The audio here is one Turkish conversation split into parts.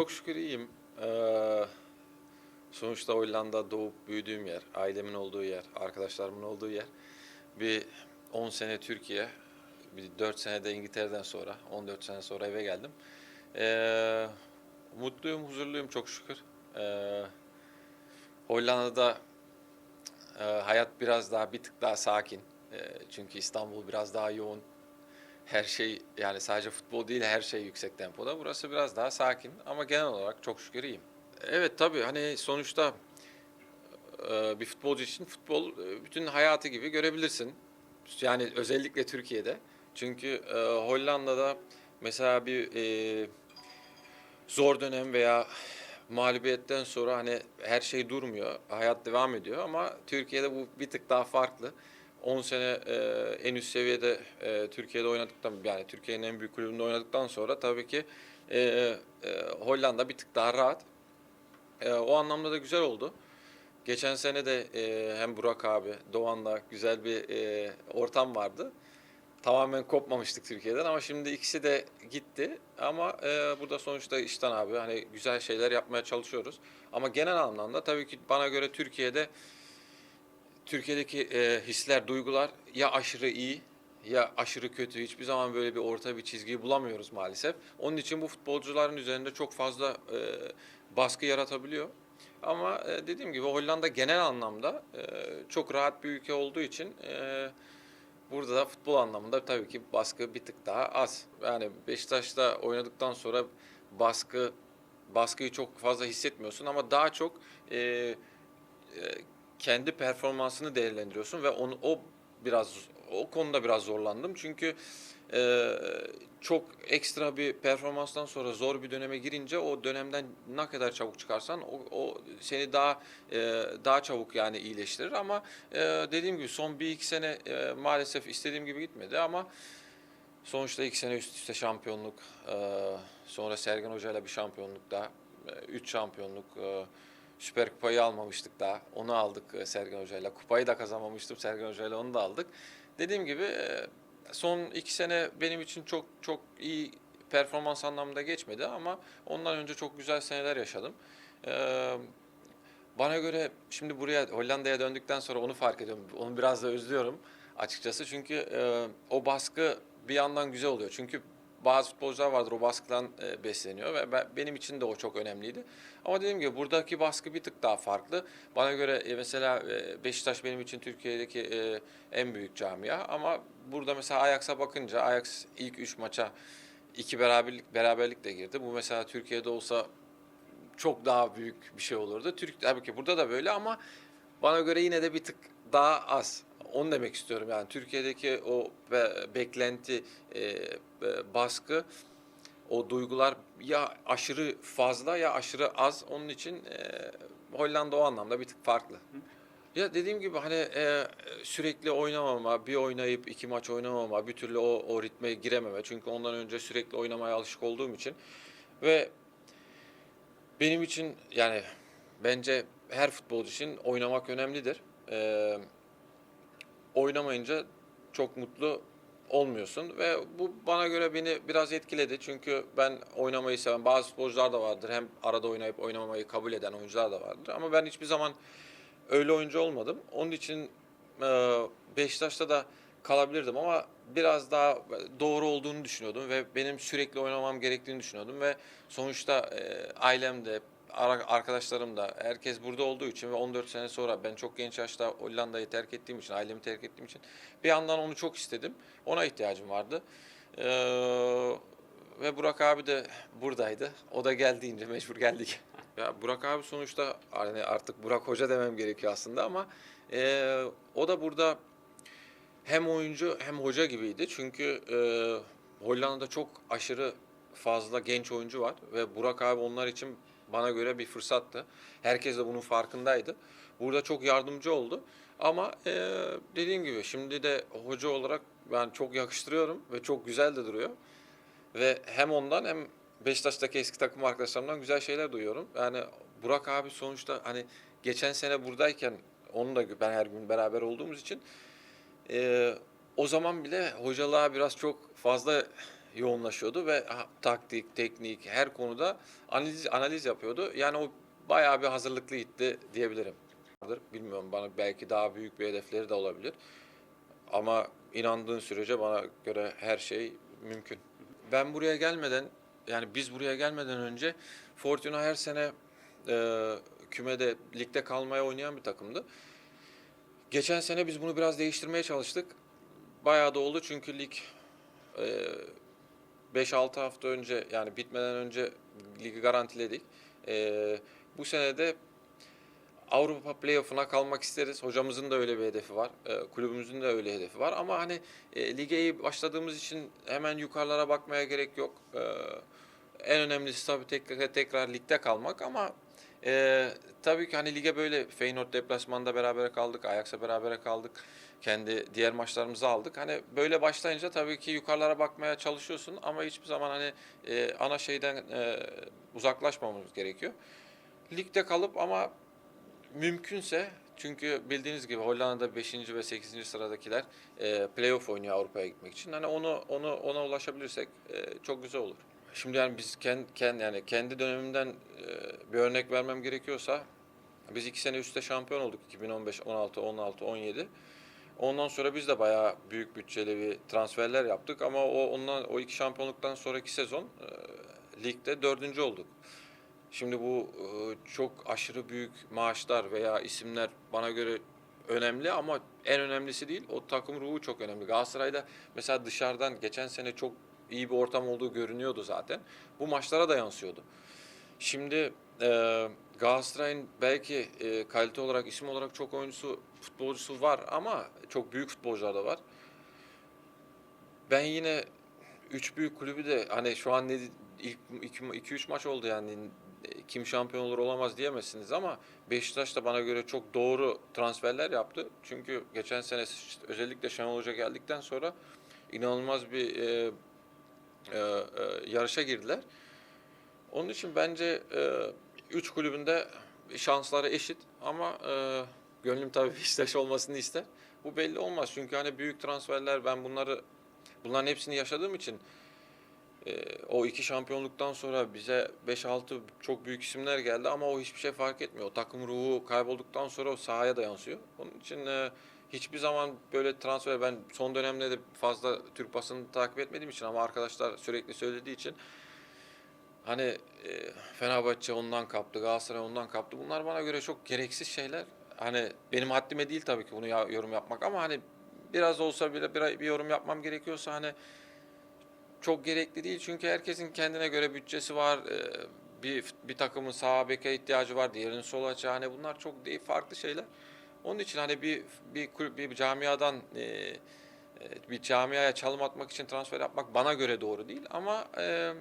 Çok şükür iyiyim. Ee, sonuçta Hollanda doğup büyüdüğüm yer, ailemin olduğu yer, arkadaşlarımın olduğu yer. Bir 10 sene Türkiye, bir 4 sene de İngiltere'den sonra, 14 sene sonra eve geldim. Ee, mutluyum, huzurluyum çok şükür. Ee, Hollanda'da e, hayat biraz daha, bir tık daha sakin. Ee, çünkü İstanbul biraz daha yoğun. Her şey yani sadece futbol değil her şey yüksek tempoda. Burası biraz daha sakin ama genel olarak çok şükür iyiyim. Evet tabii hani sonuçta e, bir futbolcu için futbol e, bütün hayatı gibi görebilirsin. Yani özellikle Türkiye'de. Çünkü e, Hollanda'da mesela bir zor dönem veya mağlubiyetten sonra hani her şey durmuyor, hayat devam ediyor ama Türkiye'de bu bir tık daha farklı. 10 sene e, en üst seviyede e, Türkiye'de oynadıktan yani Türkiye'nin en büyük kulübünde oynadıktan sonra tabii ki e, e, Hollanda bir tık daha rahat. E, o anlamda da güzel oldu. Geçen sene de e, hem Burak abi, Doğan'la güzel bir e, ortam vardı. Tamamen kopmamıştık Türkiye'den ama şimdi ikisi de gitti. Ama e, burada sonuçta işten abi hani güzel şeyler yapmaya çalışıyoruz. Ama genel anlamda tabii ki bana göre Türkiye'de Türkiye'deki e, hisler, duygular ya aşırı iyi ya aşırı kötü. Hiçbir zaman böyle bir orta bir çizgiyi bulamıyoruz maalesef. Onun için bu futbolcuların üzerinde çok fazla e, baskı yaratabiliyor. Ama e, dediğim gibi Hollanda genel anlamda e, çok rahat bir ülke olduğu için e, burada da futbol anlamında tabii ki baskı bir tık daha az. Yani Beşiktaş'ta oynadıktan sonra baskı baskıyı çok fazla hissetmiyorsun ama daha çok e, e, kendi performansını değerlendiriyorsun ve onu o biraz o konuda biraz zorlandım. Çünkü e, çok ekstra bir performanstan sonra zor bir döneme girince o dönemden ne kadar çabuk çıkarsan o, o seni daha e, daha çabuk yani iyileştirir. Ama e, dediğim gibi son bir iki sene e, maalesef istediğim gibi gitmedi ama sonuçta iki sene üst üste şampiyonluk e, sonra Sergen Hoca ile bir şampiyonluk daha e, üç şampiyonluk e, Süper Kupayı almamıştık daha. Onu aldık e, Sergen Hoca'yla. Kupayı da kazanmamıştım Sergen Hoca'yla onu da aldık. Dediğim gibi e, son iki sene benim için çok çok iyi performans anlamında geçmedi ama ondan önce çok güzel seneler yaşadım. E, Bana göre şimdi buraya Hollanda'ya döndükten sonra onu fark ediyorum. Onu biraz da özlüyorum açıkçası. Çünkü o baskı bir yandan güzel oluyor. Çünkü bazı futbolcular vardır o baskıdan e, besleniyor ve ben, benim için de o çok önemliydi. Ama dediğim gibi buradaki baskı bir tık daha farklı. Bana göre e, mesela e, Beşiktaş benim için Türkiye'deki e, en büyük camia ama burada mesela Ajax'a bakınca Ajax ilk üç maça iki beraberlik beraberlikle girdi. Bu mesela Türkiye'de olsa çok daha büyük bir şey olurdu. Türk tabii ki burada da böyle ama bana göre yine de bir tık daha az. Onu demek istiyorum yani Türkiye'deki o be- beklenti, e, e, baskı, o duygular ya aşırı fazla ya aşırı az. Onun için e, Hollanda o anlamda bir tık farklı. Ya dediğim gibi hani e, sürekli oynamama, bir oynayıp iki maç oynamama, bir türlü o, o ritme girememe. Çünkü ondan önce sürekli oynamaya alışık olduğum için ve benim için yani bence her futbolcu için oynamak önemlidir. Ee, oynamayınca çok mutlu olmuyorsun ve bu bana göre beni biraz etkiledi. Çünkü ben oynamayı seven bazı futbolcular da vardır. Hem arada oynayıp oynamamayı kabul eden oyuncular da vardır. Ama ben hiçbir zaman öyle oyuncu olmadım. Onun için e, Beşiktaş'ta da kalabilirdim ama biraz daha doğru olduğunu düşünüyordum ve benim sürekli oynamam gerektiğini düşünüyordum ve sonuçta e, ailem de arkadaşlarım da herkes burada olduğu için ve 14 sene sonra ben çok genç yaşta Hollanda'yı terk ettiğim için, ailemi terk ettiğim için bir yandan onu çok istedim. Ona ihtiyacım vardı. Ee, ve Burak abi de buradaydı. O da geldiğince mecbur geldik. Ya Burak abi sonuçta hani artık Burak Hoca demem gerekiyor aslında ama e, o da burada hem oyuncu hem hoca gibiydi. Çünkü e, Hollanda'da çok aşırı fazla genç oyuncu var ve Burak abi onlar için bana göre bir fırsattı. Herkes de bunun farkındaydı. Burada çok yardımcı oldu. Ama e, dediğim gibi şimdi de hoca olarak ben çok yakıştırıyorum ve çok güzel de duruyor. Ve hem ondan hem Beşiktaş'taki eski takım arkadaşlarımdan güzel şeyler duyuyorum. Yani Burak abi sonuçta hani geçen sene buradayken onu da ben her gün beraber olduğumuz için ee, o zaman bile hocalığa biraz çok fazla yoğunlaşıyordu ve taktik, teknik her konuda analiz analiz yapıyordu. Yani o bayağı bir hazırlıklı gitti diyebilirim. Bilmiyorum bana belki daha büyük bir hedefleri de olabilir. Ama inandığın sürece bana göre her şey mümkün. Ben buraya gelmeden yani biz buraya gelmeden önce Fortuna her sene e, kümede ligde kalmaya oynayan bir takımdı. Geçen sene biz bunu biraz değiştirmeye çalıştık. Bayağı da oldu çünkü lig e, 5-6 hafta önce yani bitmeden önce ligi garantiledik. E, bu sene de Avrupa playoff'una kalmak isteriz. Hocamızın da öyle bir hedefi var. E, kulübümüzün de öyle hedefi var. Ama hani e, lige başladığımız için hemen yukarılara bakmaya gerek yok. E, en önemlisi tabii tekrar, tekrar ligde kalmak ama e, tabii ki hani lige böyle Feyenoord deplasmanda berabere kaldık, Ajax'a berabere kaldık. Kendi diğer maçlarımızı aldık. Hani böyle başlayınca tabii ki yukarılara bakmaya çalışıyorsun ama hiçbir zaman hani e, ana şeyden e, uzaklaşmamamız gerekiyor. Ligde kalıp ama mümkünse çünkü bildiğiniz gibi Hollanda'da 5. ve 8. sıradakiler e, playoff oynuyor Avrupa'ya gitmek için. Hani onu onu ona ulaşabilirsek e, çok güzel olur. Şimdi yani biz kendi, kendi yani kendi dönemimden e, bir örnek vermem gerekiyorsa biz iki sene üstte şampiyon olduk 2015, 16, 16, 17. Ondan sonra biz de bayağı büyük bütçeli bir transferler yaptık ama o ondan o iki şampiyonluktan sonraki sezon e, ligde dördüncü olduk. Şimdi bu e, çok aşırı büyük maaşlar veya isimler bana göre önemli ama en önemlisi değil. O takım ruhu çok önemli. Galatasaray'da mesela dışarıdan geçen sene çok iyi bir ortam olduğu görünüyordu zaten. Bu maçlara da yansıyordu. Şimdi e, Galatasaray'ın belki e, kalite olarak, isim olarak çok oyuncusu, futbolcusu var ama çok büyük futbolcular da var. Ben yine üç büyük kulübü de hani şu an ne ilk 2-3 maç oldu yani kim şampiyon olur olamaz diyemezsiniz ama Beşiktaş da bana göre çok doğru transferler yaptı. Çünkü geçen sene özellikle Şenol Hoca geldikten sonra inanılmaz bir e, e, e, yarışa girdiler. Onun için bence e, üç kulübünde şansları eşit ama e, gönlüm tabii Beşiktaş olmasını ister. Bu belli olmaz çünkü hani büyük transferler ben bunları bunların hepsini yaşadığım için e, o iki şampiyonluktan sonra bize 5-6 çok büyük isimler geldi ama o hiçbir şey fark etmiyor. O takım ruhu kaybolduktan sonra o sahaya da yansıyor. Onun için e, hiçbir zaman böyle transfer ben son dönemde de fazla Türk basını takip etmediğim için ama arkadaşlar sürekli söylediği için hani e, Fenerbahçe ondan kaptı, Galatasaray ondan kaptı. Bunlar bana göre çok gereksiz şeyler. Hani benim haddime değil tabii ki bunu ya, yorum yapmak ama hani biraz olsa bile bir, bir yorum yapmam gerekiyorsa hani çok gerekli değil çünkü herkesin kendine göre bütçesi var. Ee, Bir bir takımın sağ beke ihtiyacı var, diğerinin sol açığı. Hani bunlar çok değil farklı şeyler. Onun için hani bir bir kulüp bir camiadan e, e, bir camiaya çalım atmak için transfer yapmak bana göre doğru değil ama e,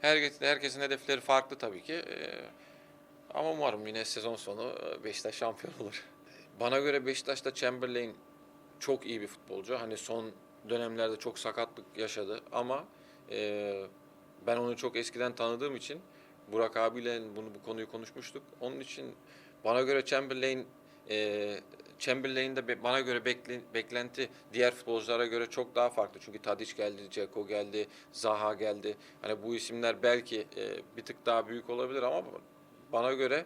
herkesin herkesin hedefleri farklı tabii ki. E, ama umarım yine sezon sonu e, Beşiktaş şampiyon olur. Bana göre Beşiktaş'ta Chamberlain çok iyi bir futbolcu. Hani son dönemlerde çok sakatlık yaşadı ama e, ben onu çok eskiden tanıdığım için Burak abiyle bunu bu konuyu konuşmuştuk. Onun için bana göre Chamberlain e, Chamberlain'de be- bana göre bekle- beklenti diğer futbolculara göre çok daha farklı. Çünkü Tadic geldi, Ceko geldi, Zaha geldi. Hani bu isimler belki e, bir tık daha büyük olabilir ama bana göre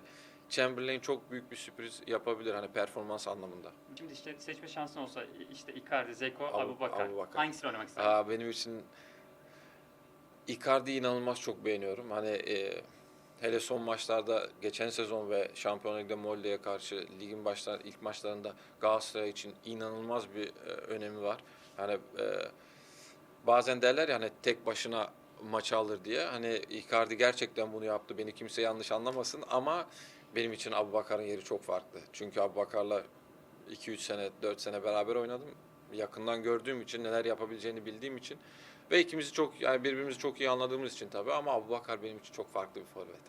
Chamberlain çok büyük bir sürpriz yapabilir hani performans anlamında. Şimdi işte seçme şansın olsa işte Icardi, Zeko, Abu- Abubakar. Abubakar. Hangisini oynamak isterdin? Aa, benim için Icardi'yi inanılmaz çok beğeniyorum. Hani e, hele son maçlarda geçen sezon ve Şampiyonlar Ligi'de Molde'ye karşı ligin başlar ilk maçlarında Galatasaray için inanılmaz bir e, önemi var. Hani e, bazen derler ya hani tek başına maçı alır diye. Hani Icardi gerçekten bunu yaptı. Beni kimse yanlış anlamasın ama benim için Abubakar'ın yeri çok farklı. Çünkü Abubakar'la 2-3 sene, 4 sene beraber oynadım. Yakından gördüğüm için, neler yapabileceğini bildiğim için ve ikimizi çok yani birbirimizi çok iyi anladığımız için tabii ama Abubakar benim için çok farklı bir forvet.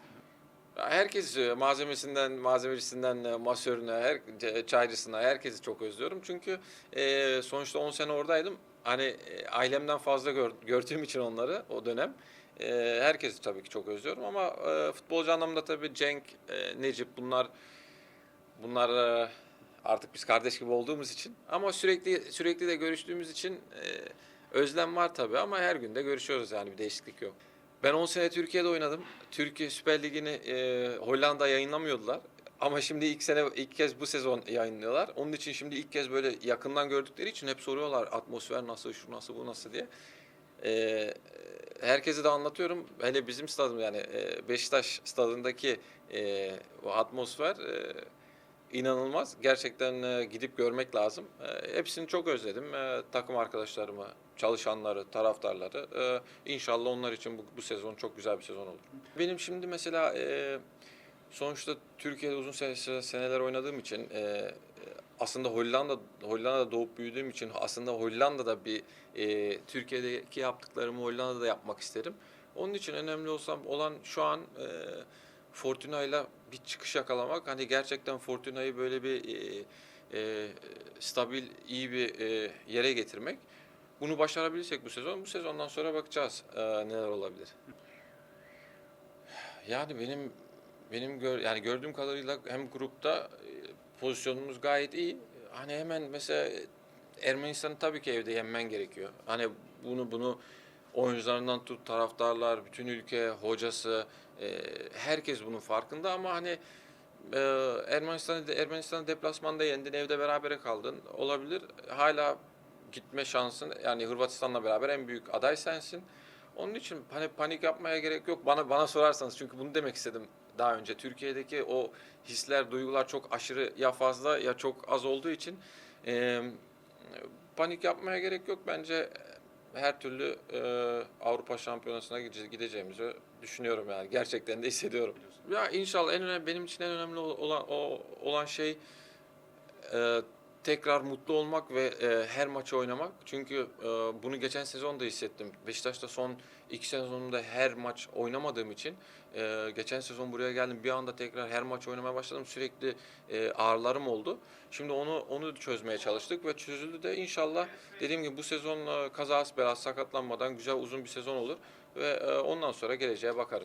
Herkes malzemesinden, malzemecisinden, e, masörüne, her çaycısına herkesi çok özlüyorum. Çünkü e, sonuçta 10 sene oradaydım. Hani e, ailemden fazla gör- gördüğüm için onları o dönem. E, herkesi tabii ki çok özlüyorum ama e, futbolcu anlamda tabii Cenk, e, Necip bunlar bunlar e, artık biz kardeş gibi olduğumuz için ama sürekli sürekli de görüştüğümüz için e, Özlem var tabii ama her gün de görüşüyoruz yani bir değişiklik yok. Ben 10 sene Türkiye'de oynadım. Türkiye Süper Ligi'ni e, Hollanda yayınlamıyordular. Ama şimdi ilk sene ilk kez bu sezon yayınlıyorlar. Onun için şimdi ilk kez böyle yakından gördükleri için hep soruyorlar atmosfer nasıl, şu nasıl, bu nasıl diye. E, herkese de anlatıyorum. Hele bizim stadım yani e, Beşiktaş stadındaki e, o atmosfer e, inanılmaz. Gerçekten e, gidip görmek lazım. E, hepsini çok özledim. E, takım arkadaşlarımı, çalışanları, taraftarları. E, inşallah onlar için bu, bu sezon çok güzel bir sezon olur. Benim şimdi mesela e, sonuçta Türkiye'de uzun sene, seneler oynadığım için e, aslında Hollanda Hollanda'da doğup büyüdüğüm için aslında Hollanda'da bir e, Türkiye'deki yaptıklarımı Hollanda'da yapmak isterim. Onun için önemli olsam olan şu an e, Fortuna'yla bir çıkış yakalamak. Hani gerçekten Fortuna'yı böyle bir e, e, stabil, iyi bir e, yere getirmek. Bunu başarabilirsek bu sezon, bu sezondan sonra bakacağız e, neler olabilir. Yani benim benim gör, yani gördüğüm kadarıyla hem grupta e, pozisyonumuz gayet iyi. Hani hemen mesela Ermenistan'ı tabii ki evde yenmen gerekiyor. Hani bunu bunu oyuncularından tut taraftarlar, bütün ülke, hocası, e, herkes bunun farkında ama hani e, Ermenistan'ı Ermenistan'ı deplasmanda yendin, evde berabere kaldın. Olabilir. Hala gitme şansın yani Hırvatistan'la beraber en büyük aday sensin. Onun için hani panik yapmaya gerek yok. Bana bana sorarsanız çünkü bunu demek istedim daha önce. Türkiye'deki o hisler, duygular çok aşırı ya fazla ya çok az olduğu için e, panik yapmaya gerek yok. Bence her türlü e, Avrupa Şampiyonası'na gide- gideceğimizi düşünüyorum yani. Gerçekten de hissediyorum. Ya inşallah en önemli benim için en önemli ol- olan o olan şey e, tekrar mutlu olmak ve e, her maçı oynamak. Çünkü e, bunu geçen sezon da hissettim. Beşiktaş'ta son iki sezonunda her maç oynamadığım için e, geçen sezon buraya geldim bir anda tekrar her maç oynamaya başladım. Sürekli e, ağrılarım oldu. Şimdi onu onu çözmeye çalıştık ve çözüldü de inşallah dediğim gibi bu sezon e, kazası belası sakatlanmadan güzel uzun bir sezon olur ve e, ondan sonra geleceğe bakarız.